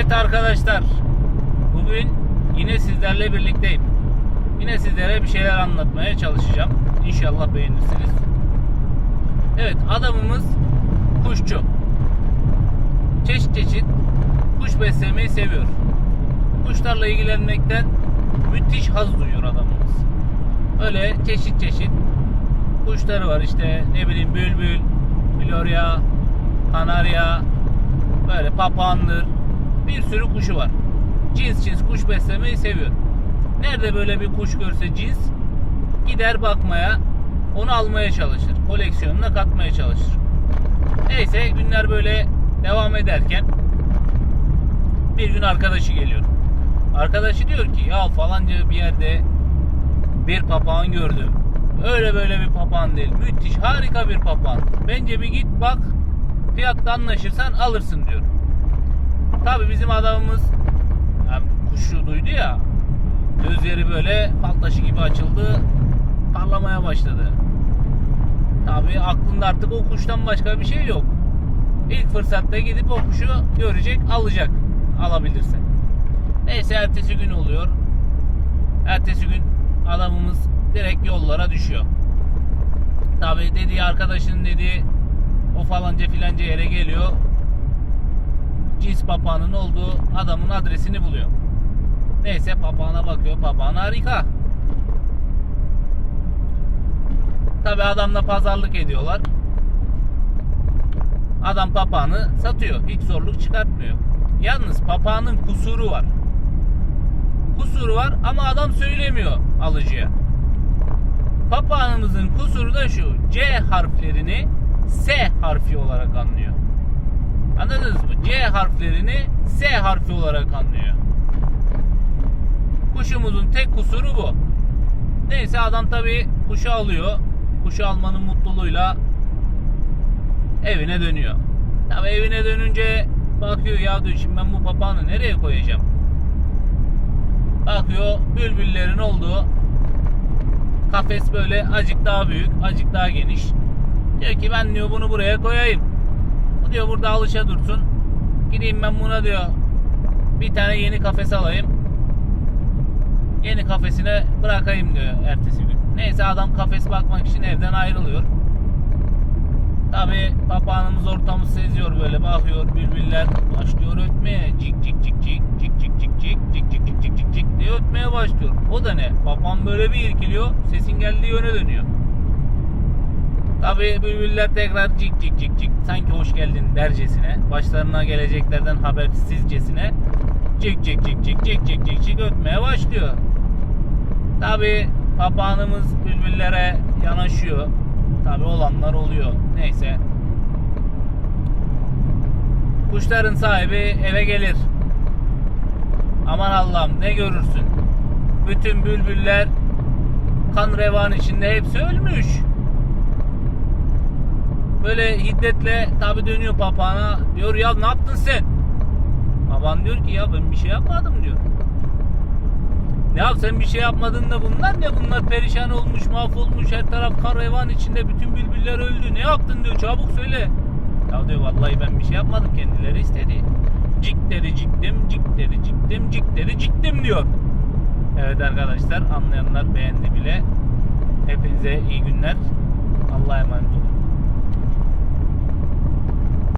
Evet arkadaşlar. Bugün yine sizlerle birlikteyim. Yine sizlere bir şeyler anlatmaya çalışacağım. İnşallah beğenirsiniz. Evet adamımız kuşçu. Çeşit çeşit kuş beslemeyi seviyor. Kuşlarla ilgilenmekten müthiş haz duyuyor adamımız. Öyle çeşit çeşit kuşları var işte ne bileyim bülbül, florya, kanarya, böyle papağandır. Bir sürü kuşu var. Cins cins kuş beslemeyi seviyor. Nerede böyle bir kuş görse cins gider bakmaya, onu almaya çalışır. Koleksiyonuna katmaya çalışır. Neyse günler böyle devam ederken bir gün arkadaşı geliyor. Arkadaşı diyor ki ya falanca bir yerde bir papağan gördüm. Öyle böyle bir papağan değil. Müthiş harika bir papağan. Bence bir git bak fiyatta anlaşırsan alırsın diyor. Tabi bizim adamımız yani kuşu duydu ya gözleri böyle fal taşı gibi açıldı parlamaya başladı. Tabi aklında artık o kuştan başka bir şey yok. İlk fırsatta gidip o kuşu görecek alacak alabilirse. Neyse ertesi gün oluyor. Ertesi gün adamımız direkt yollara düşüyor. Tabi dediği arkadaşın dediği o falanca filanca yere geliyor. Cins papağanın olduğu adamın adresini buluyor. Neyse papağana bakıyor. Papağan harika. Tabi adamla pazarlık ediyorlar. Adam papağanı satıyor. Hiç zorluk çıkartmıyor. Yalnız papağanın kusuru var. Kusuru var ama adam söylemiyor alıcıya. Papağanımızın kusuru da şu. C harflerini S harfi olarak anlıyor. Anladınız mı? Harflerini S harfi olarak anlıyor. Kuşumuzun tek kusuru bu. Neyse adam tabi kuşu alıyor. Kuşu almanın mutluluğuyla evine dönüyor. Tabi evine dönünce bakıyor ya diyor şimdi ben bu papağanı nereye koyacağım? Bakıyor bülbüllerin olduğu kafes böyle acık daha büyük, acık daha geniş. Diyor ki ben diyor bunu buraya koyayım. Bu diyor burada alışa dursun. Gideyim ben buna diyor bir tane yeni kafes alayım. Yeni kafesine bırakayım diyor ertesi gün. Neyse adam kafes bakmak için evden ayrılıyor. Tabi papağanımız ortamı seziyor böyle bakıyor bülbüller başlıyor ötmeye cik cik cik cik cik cik cik cik cik cik cik cik cik diye ötmeye başlıyor. O da ne? Papağan böyle bir irkiliyor sesin geldiği yöne dönüyor. Tabi bülbüller tekrar cik cik cik cik sanki hoş geldin dercesine başlarına geleceklerden habersizcesine cik cik cik cik cik cik cik cik ötmeye başlıyor. Tabi papağanımız bülbüllere yanaşıyor. Tabi olanlar oluyor. Neyse. Kuşların sahibi eve gelir. Aman Allah'ım ne görürsün. Bütün bülbüller kan revan içinde hepsi ölmüş. Böyle hiddetle tabi dönüyor papağana. Diyor ya ne yaptın sen? Papağan diyor ki ya ben bir şey yapmadım diyor. Ne yap sen bir şey yapmadın da bunlar ne bunlar perişan olmuş mahvolmuş her taraf kan revan içinde bütün bülbüller öldü ne yaptın diyor çabuk söyle. Ya diyor vallahi ben bir şey yapmadım kendileri istedi. Cik dedi ciktim cik dedi ciktim cik dedi ciktim diyor. Evet arkadaşlar anlayanlar beğendi bile. Hepinize iyi günler. Allah'a emanet olun.